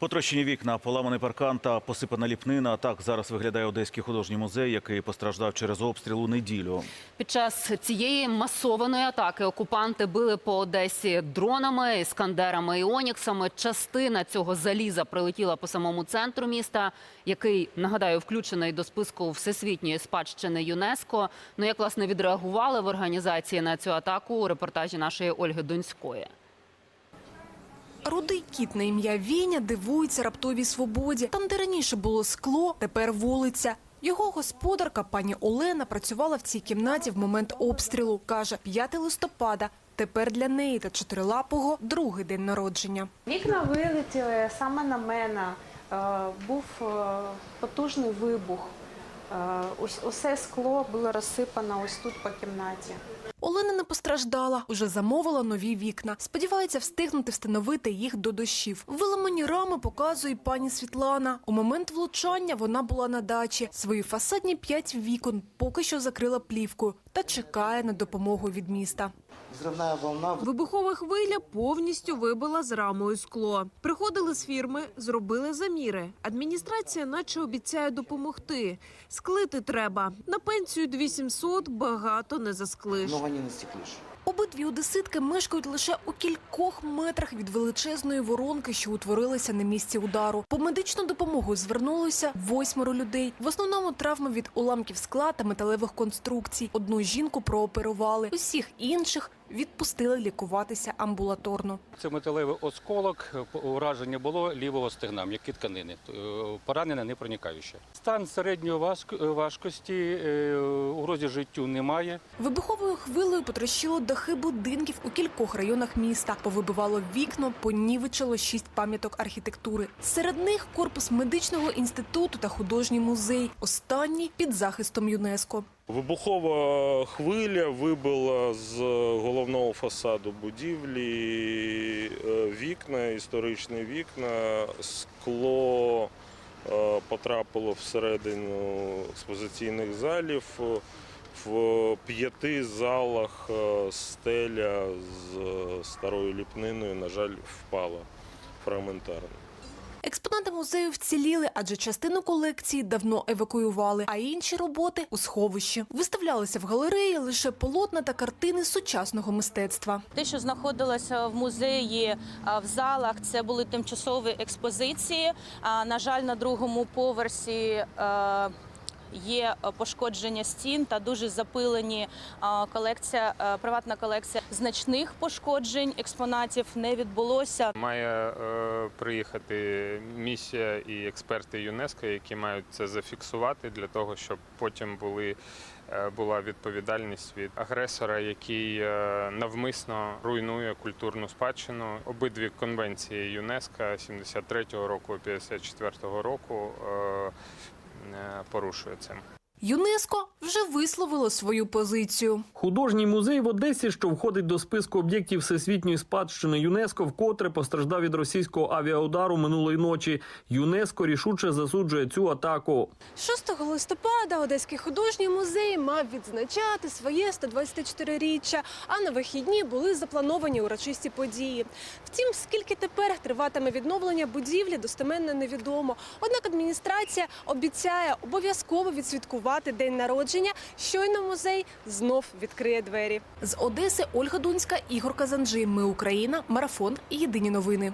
Потрощені вікна, поламаний паркан та посипана ліпнина. Так зараз виглядає Одеський художній музей, який постраждав через обстріл у неділю. Під час цієї масованої атаки окупанти били по Одесі дронами, іскандерами і оніксами. Частина цього заліза прилетіла по самому центру міста, який нагадаю включений до списку всесвітньої спадщини ЮНЕСКо. Ну як власне відреагували в організації на цю атаку у репортажі нашої Ольги Донської. Рудий кіт на ім'я Віня дивується раптовій свободі. Там, де раніше було скло, тепер вулиця. Його господарка, пані Олена, працювала в цій кімнаті в момент обстрілу. Каже, 5 листопада. Тепер для неї та чотирилапого другий день народження. Вікна вилетіли саме на мене. Е, Був е, потужний вибух. Е, Усе скло було розсипано ось тут по кімнаті. Олена не постраждала, уже замовила нові вікна. Сподівається встигнути встановити їх до дощів. Виламані рами показує пані Світлана. У момент влучання вона була на дачі. Свої фасадні п'ять вікон поки що закрила плівкою та чекає на допомогу від міста. Взрывная волна Вибухова хвиля повністю вибила з рамою скло. Приходили з фірми, зробили заміри. Адміністрація наче обіцяє допомогти. Склити треба. На пенсію 2700 багато не засклиш. много не настеклишь. Обидві одеситки мешкають лише у кількох метрах від величезної воронки, що утворилася на місці удару. По медичну допомогу звернулося восьмеро людей. В основному травми від уламків скла та металевих конструкцій. Одну жінку прооперували, усіх інших відпустили лікуватися амбулаторно. Це металевий осколок, ураження було лівого стегна, м'які тканини, е, поранення не проникаюче. Стан середньої важк- важкості, е, угрозі життю немає. Вибуховою хвилею потрощило дахи будинків у кількох районах міста. Повибивало вікна, понівечило шість пам'яток архітектури. Серед них корпус медичного інституту та художній музей. Останній під захистом ЮНЕСКо. Вибухова хвиля вибила з головного фасаду будівлі е, вікна, історичні вікна, скло е, потрапило всередину експозиційних залів. В п'яти залах е, стеля з е, старою ліпниною, на жаль, впала фрагментарно. Експонати музею вціліли, адже частину колекції давно евакуювали, а інші роботи у сховищі. Виставлялися в галереї лише полотна та картини сучасного мистецтва. Те, що знаходилося в музеї в залах, це були тимчасові експозиції. На жаль, на другому поверсі. Е, Є е, пошкодження стін та дуже запилені колекція, е, приватна колекція. Значних пошкоджень експонатів не відбулося. Має е, приїхати місія і експерти ЮНЕСКО, які мають це зафіксувати для того, щоб потім були, е, була відповідальність від агресора, який е, навмисно руйнує культурну спадщину. Обидві конвенції ЮНЕСКО 73-го року і 54-го року е, е, порушує це. ЮНЕСКо вже висловило свою позицію. Художній музей в Одесі, що входить до списку об'єктів всесвітньої спадщини ЮНЕСКо, вкотре постраждав від російського авіаудару минулої ночі. ЮНЕСКо рішуче засуджує цю атаку. 6 листопада Одеський художній музей мав відзначати своє 124-річчя, а на вихідні були заплановані урочисті події. Втім, скільки тепер триватиме відновлення будівлі, достеменно невідомо. Однак адміністрація обіцяє обов'язково відсвяткувати день народження. Щойно музей знов відкриє двері. З Одеси Ольга Дунська, Ігор Казанджи. Ми Україна. Марафон. Єдині новини.